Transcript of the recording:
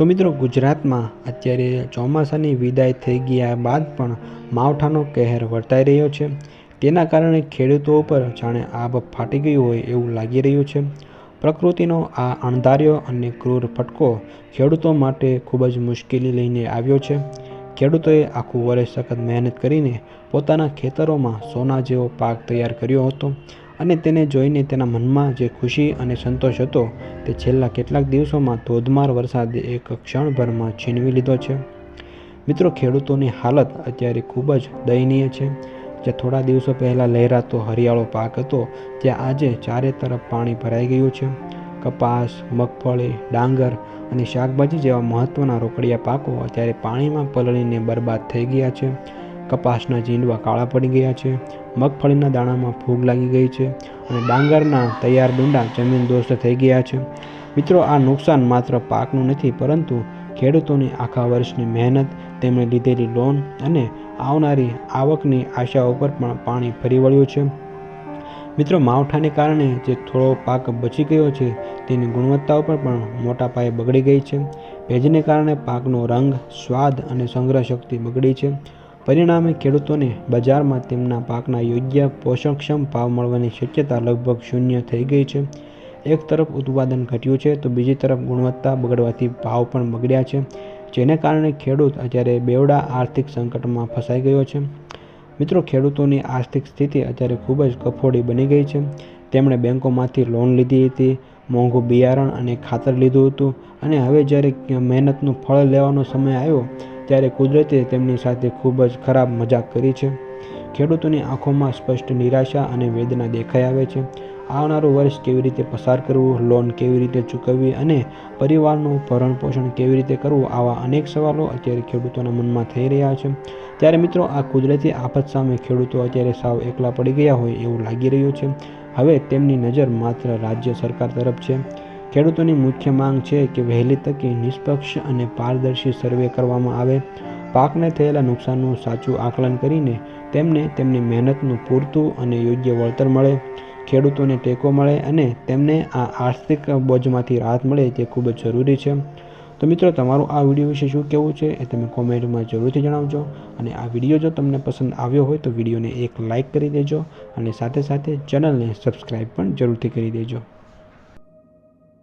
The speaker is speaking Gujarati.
તો મિત્રો ગુજરાતમાં અત્યારે ચોમાસાની વિદાય થઈ ગયા બાદ પણ માવઠાનો કહેર વર્તાઈ રહ્યો છે. તેના કારણે ખેડૂતો ઉપર જાણે આબ ફાટી ગયું હોય એવું લાગી રહ્યું છે. પ્રકૃતિનો આ અણધાર્યો અને ક્રૂર ફટકો ખેડૂતો માટે ખૂબ જ મુશ્કેલી લઈને આવ્યો છે. ખેડૂતોએ આખું વર્ષ સખત મહેનત કરીને પોતાના ખેતરોમાં સોના જેવો પાક તૈયાર કર્યો હતો. અને તેને જોઈને તેના મનમાં જે ખુશી અને સંતોષ હતો, તે છેલ્લા કેટલાક દિવસોમાં ધોધમાર વરસાદે એક ક્ષણભરમાં છીનવી લીધો છે. મિત્રો, ખેડૂતોની હાલત અત્યારે ખૂબ જ દયનીય છે. જે થોડા દિવસો પહેલાં લહેરાતો હરિયાળો પાક હતો, ત્યાં આજે ચારે તરફ પાણી ભરાઈ ગયું છે. કપાસ, મગફળી, ડાંગર અને શાકભાજી જેવા મહત્ત્વના રોકડિયા પાકો અત્યારે પાણીમાં પલળીને બરબાદ થઈ ગયા છે. કપાસના જીંડવા કાળા પડી ગયા છે. મગફળીના દાણામાં ફૂગ લાગી ગઈ છે અને ડાંગરના તૈયાર ડુંડા જમીન દોસ્ત થઈ ગયા છે. મિત્રો, આ નુકસાન માત્ર પાકનું નથી, પરંતુ ખેડૂતોની આખા વર્ષની મહેનત, તેમણે લીધેલી લોન અને આવનારી આવકની આશાઓ પર પણ પાણી ફરી વળ્યું છે. મિત્રો, માવઠાને કારણે જે થોડો પાક બચી ગયો છે, તેની ગુણવત્તા ઉપર પણ મોટા પાયે બગડી ગઈ છે. ભેજને કારણે પાકનો રંગ, સ્વાદ અને સંગ્રહ શક્તિ બગડી છે. પરિણામે ખેડૂતોને બજારમાં તેમના પાકના યોગ્ય પોષણક્ષમ ભાવ મળવાની શક્યતા લગભગ શૂન્ય થઈ ગઈ છે. એક તરફ ઉત્પાદન ઘટ્યું છે તો બીજી તરફ ગુણવત્તા બગડવાથી ભાવ પણ બગડ્યા છે, જેને કારણે ખેડૂત અત્યારે બેવડા આર્થિક સંકટમાં ફસાઈ ગયો છે. મિત્રો, ખેડૂતોની આર્થિક સ્થિતિ અત્યારે ખૂબ જ કફોડી બની ગઈ છે. તેમણે બેંકોમાંથી લોન લીધી હતી, મોંઘું બિયારણ અને ખાતર લીધું હતું અને હવે જ્યારે મહેનતનું ફળ લેવાનો સમય આવ્યો ત્યારે કુદરતે તેમની સાથે ખૂબ જ ખરાબ મજાક કરી છે. ખેડૂતોની આંખોમાં સ્પષ્ટ નિરાશા અને વેદના દેખાઈ આવે છે. આવનારું વર્ષ કેવી રીતે પસાર કરવું, લોન કેવી રીતે ચૂકવવી અને પરિવારનું ભરણ પોષણ કેવી રીતે કરવું, આવા અનેક સવાલો અત્યારે ખેડૂતોના મનમાં થઈ રહ્યા છે. ત્યારે મિત્રો, આ કુદરતી આફત સામે ખેડૂતો અત્યારે સાવ એકલા પડી ગયા હોય એવું લાગી રહ્યું છે. હવે તેમની નજર માત્ર રાજ્ય સરકાર તરફ છે. ખેડૂતોની મુખ્ય માંગ છે કે વહેલી તકે નિષ્પક્ષ અને પારદર્શી સર્વે કરવામાં આવે. પાકને થયેલા નુકસાનનું સાચું આકલન કરીને તેમને તેમની મહેનતનું પૂરતું અને યોગ્ય વળતર મળે, ખેડૂતોને ટેકો મળે અને તેમને આ આર્થિક બોજમાંથી રાહત મળે તે ખૂબ જ જરૂરી છે. તો મિત્રો, તમારું આ વીડિયો વિશે શું કહેવું છે એ તમે કોમેન્ટમાં જરૂરથી જણાવજો અને આ વીડિયો જો તમને પસંદ આવ્યો હોય તો વિડીયોને એક લાઇક કરી દેજો અને સાથે સાથે ચેનલને સબસ્ક્રાઈબ પણ જરૂરથી કરી દેજો.